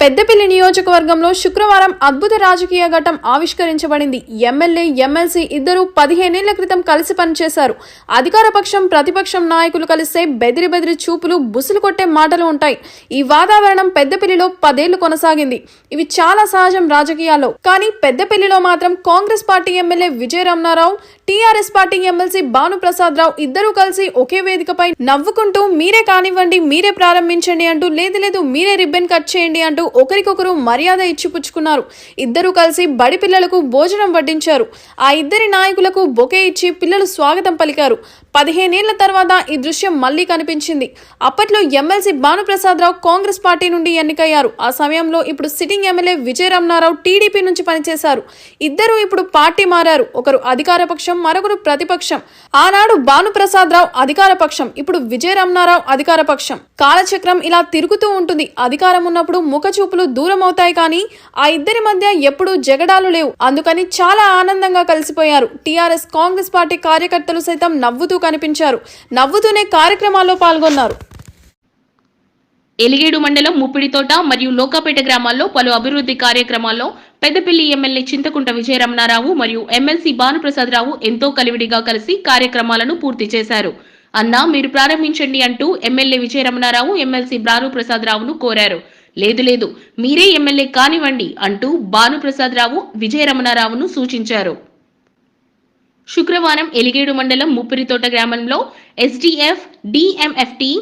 పెద్దపల్లి నియోజకవర్గంలో శుక్రవారం అద్భుత రాజకీయ ఘటం ఆవిష్కరించబడింది. ఎమ్మెల్యే ఎమ్మెల్సీ ఇద్దరు పదిహేనేళ్ళ క్రితం కలిసి పనిచేశారు. అధికార పక్షం ప్రతిపక్షం నాయకులు కలిస్తే బెదిరి బెదిరి చూపులు బుసులు కొట్టే మాటలు ఉంటాయి. ఈ వాతావరణం పెద్దపల్లిలో పదేళ్ళు కొనసాగింది. ఇవి చాలా సహజం రాజకీయాల్లో. కానీ పెద్దపల్లిలో మాత్రం Congress party MLA Vijaya Ramanarao TRS party MLC Bhanuprasad Rao ఇద్దరూ కలిసి ఒకే వేదికపై నవ్వుకుంటూ మీరే కానివ్వండి మీరే ప్రారంభించండి అంటూ లేదు లేదు మీరే రిబ్బన్ కట్ చేయండి అంటూ ఒకరికొకరు మర్యాద ఇచ్చిపుచ్చుకున్నారు. ఇద్దరూ కలిసి బడి పిల్లలకు భోజనం వడ్డించారు. ఆ ఇద్దరి నాయకులకు బొకే ఇచ్చి పిల్లలు స్వాగతం పలికారు. పదిహేనేళ్ళ తర్వాత ఈ దృశ్యం మళ్ళీ కనిపించింది. అప్పట్లో MLC Bhanuprasad Rao Congress party నుండి ఎన్నికయ్యారు. ఆ సమయంలో ఇప్పుడు sitting MLA Vijaya Ramanarao TDP నుంచి పనిచేశారు. ఇద్దరు ఇప్పుడు పార్టీ మారారు. ఒకరు అధికార పక్షం మరొకరు ప్రతిపక్షం. ఆనాడు భానుప్రసాద్ రావు అధికార పక్షం ఇప్పుడు విజయ రమణారావు అధికార పక్షం. కాలచక్రం ఇలా తిరుగుతూ ఉంటుంది. అధికారం ఉన్నప్పుడు ముఖచూపులు దూరం అవుతాయి కానీ ఆ ఇద్దరి మధ్య ఎప్పుడూ జగడాలు లేవు. అందుకని చాలా ఆనందంగా కలిసిపోయారు. టీఆర్ఎస్ కాంగ్రెస్ పార్టీ కార్యకర్తలు సైతం నవ్వుతూ కనిపించారు. నవ్వుతూనే కార్యక్రమాల్లో పాల్గొన్నారు. ఎలిగేడు మండలం ముప్పిడితోట మరియు లోకాపేట గ్రామాల్లో పలు అభివృద్ధి కార్యక్రమాల్లో పెద్దపల్లి ఎమ్మెల్యే చింతకుంట విజయరమణారావు మరియు ఎమ్మెల్సీ భానుప్రసాదరావు ఎంతో కలివిడిగా కలిసి కార్యక్రమాలను పూర్తి చేశారు. అన్నా మీరు ప్రారంభించండి అంటూ ఎమ్మెల్యే విజయరమణారావు ఎమ్మెల్సీ భానుప్రసాదరావును కోరారు. లేదు లేదు మీరే ఎమ్మెల్యే కానివ్వండి అంటూ భానుప్రసాదరావు విజయరమణారావును సూచించారు. శుక్రవారం ఎలిగేడు మండలం ముప్పిరితోట గ్రామంలో ఎస్డిఎఫ్ డిఎంఎఫ్టి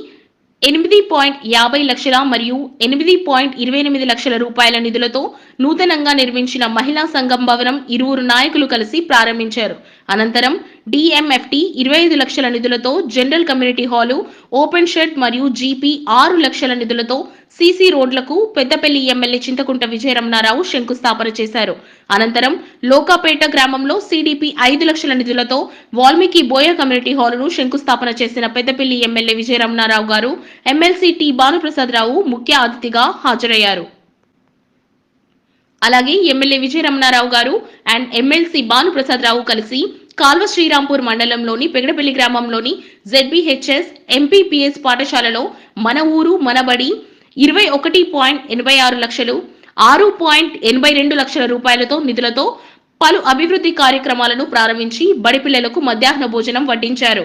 ఎనిమిది పాయింట్ యాభై లక్షల మరియు ఎనిమిది పాయింట్ ఇరవై ఎనిమిది లక్షల రూపాయల నిధులతో నూతనంగా నిర్మించిన మహిళా సంఘం భవనం ఇరువురు నాయకులు కలిసి ప్రారంభించారు. అనంతరం డిఎంఎఫ్టి ఇరవై ఐదు లక్షల నిధులతో general community hall open shed మరియు జీపీ ఆరు లక్షల నిధులతో సీసీ రోడ్లకు పెద్దపల్లి ఎమ్మెల్యే చింతకుంట విజయరమణారావు శంకుస్థాపన చేశారు. అనంతరం లోకాపేట గ్రామంలో సిడిపి ఐదు లక్షల నిధులతో వాల్మీకి బోయ కమ్యూనిటీ హాలును శంకుస్థాపన చేసిన పెద్దపల్లి ఎమ్మెల్యే విజయరమణారావు గారు ఎమ్మెల్సీ టి భానుప్రసాద్ రావు ముఖ్య అతిథిగా హాజరయ్యారు. అలాగే ఎమ్మెల్యే విజయరమణారావు గారు అండ్ ఎమ్మెల్సీ భానుప్రసాద్ రావు కలిసి కాల్వ శ్రీరాంపూర్ మండలంలోని పెగడపల్లి గ్రామంలోని జెడ్బీహెచ్ఎస్ ఎంపీపీఎస్ పాఠశాలలో మన ఊరు మనబడి ఇరవై ఒకటి పాయింట్ ఎనభై ఆరు లక్షలు ఆరు పాయింట్ ఎనభై రెండు లక్షల రూపాయలతో నిధులతో పలు అభివృద్ధి కార్యక్రమాలను ప్రారంభించి బడి పిల్లలకు మధ్యాహ్న భోజనం వడ్డించారు.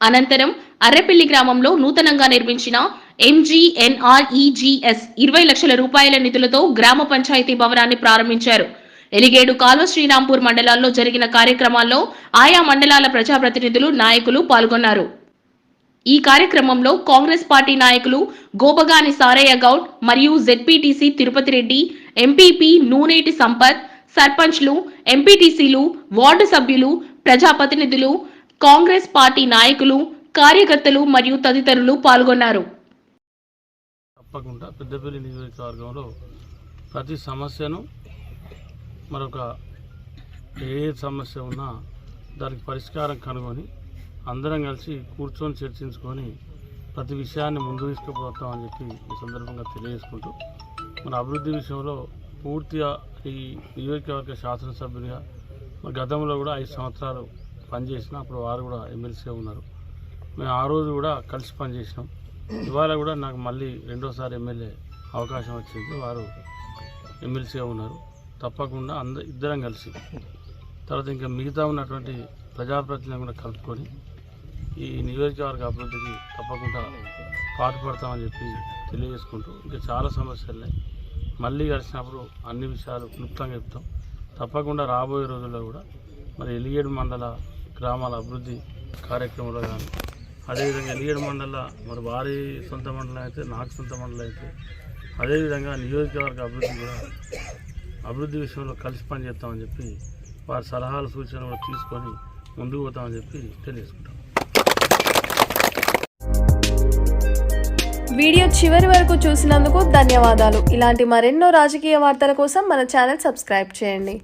అనంతరం అర్రెపల్లి గ్రామంలో నూతనంగా నిర్మించిన ఎంజీఎన్ఆర్ఈజీఎస్ ఇరవై లక్షల రూపాయల నిధులతో గ్రామ పంచాయతీ భవనాన్ని ప్రారంభించారు. ఎలిగేడు కాల్వ శ్రీరాంపూర్ మండలాల్లో జరిగిన కార్యక్రమాల్లో ఆయా మండలాల ప్రజాప్రతినిధులు నాయకులు పాల్గొన్నారు. ఈ కార్యక్రమంలో కాంగ్రెస్ పార్టీ నాయకులు గోపగాని సారయ్య గౌడ్ మరియు జెడ్పీటీసీ తిరుపతి రెడ్డి ఎంపీపీ నూనేటి సంపత్ సర్పంచ్లు ఎంపీటీసీలు వార్డు సభ్యులు ప్రజాప్రతినిధులు కాంగ్రెస్ పార్టీ నాయకులు కార్యకర్తలు మరియు తదితరులు పాల్గొన్నారు. తప్పకుండా పెద్దపల్లి నియోజకవర్గంలో ప్రతి సమస్యను మరొక ఏ సమస్య ఉన్నా దానికి పరిష్కారం కనుగొని అందరం కలిసి కూర్చొని చర్చించుకొని ప్రతి విషయాన్ని ముందు తీసుకుపోతామని చెప్పి ఈ సందర్భంగా తెలియజేసుకుంటూ మన అభివృద్ధి విషయంలో పూర్తిగా ఈ నియోజకవర్గ శాసనసభ్యులుగా మరి గతంలో కూడా ఐదు సంవత్సరాలు పనిచేసిన అప్పుడు వారు కూడా ఎమ్మెల్సీగా ఉన్నారు. మేము ఆ రోజు కూడా కలిసి పనిచేసినాం. ఇవాళ కూడా నాకు మళ్ళీ రెండోసారి ఎమ్మెల్యే అవకాశం వచ్చింది. వారు ఎమ్మెల్సీగా ఉన్నారు. తప్పకుండా అంద ఇద్దరం కలిసి. తర్వాత ఇంకా మిగతా ఉన్నటువంటి ప్రజాప్రతినిధులను కూడా కలుపుకొని ఈ నియోజకవర్గ అభివృద్ధికి తప్పకుండా పాటుపడతామని చెప్పి తెలియజేసుకుంటూ ఇంకా చాలా సమస్యలు ఉన్నాయి మళ్ళీ కలిసినప్పుడు అన్ని విషయాలు క్లుప్తంగా చెప్తాం. తప్పకుండా రాబోయే రోజుల్లో కూడా మరి ఎలిగేడు మండల గ్రామాల అభివృద్ధి కార్యక్రమంలో కానీ అదేవిధంగా ఎలిగేడు మండల మరి వారి సొంత మండలం అయితే నాకు సొంత మండలం అయితే అదేవిధంగా నియోజకవర్గ అభివృద్ధి కూడా అభివృద్ధి విషయంలో కలిసి పనిచేస్తామని చెప్పి వారి సలహాలు సూచనలు కూడా తీసుకొని ముందుకు పోతామని చెప్పి తెలియజేసుకుంటాం. వీడియో చివరి వరకు చూసినందుకు ధన్యవాదాలు. ఇలాంటి మరెన్నో రాజకీయ వార్తల కోసం మన ఛానల్ సబ్స్క్రైబ్ చేయండి.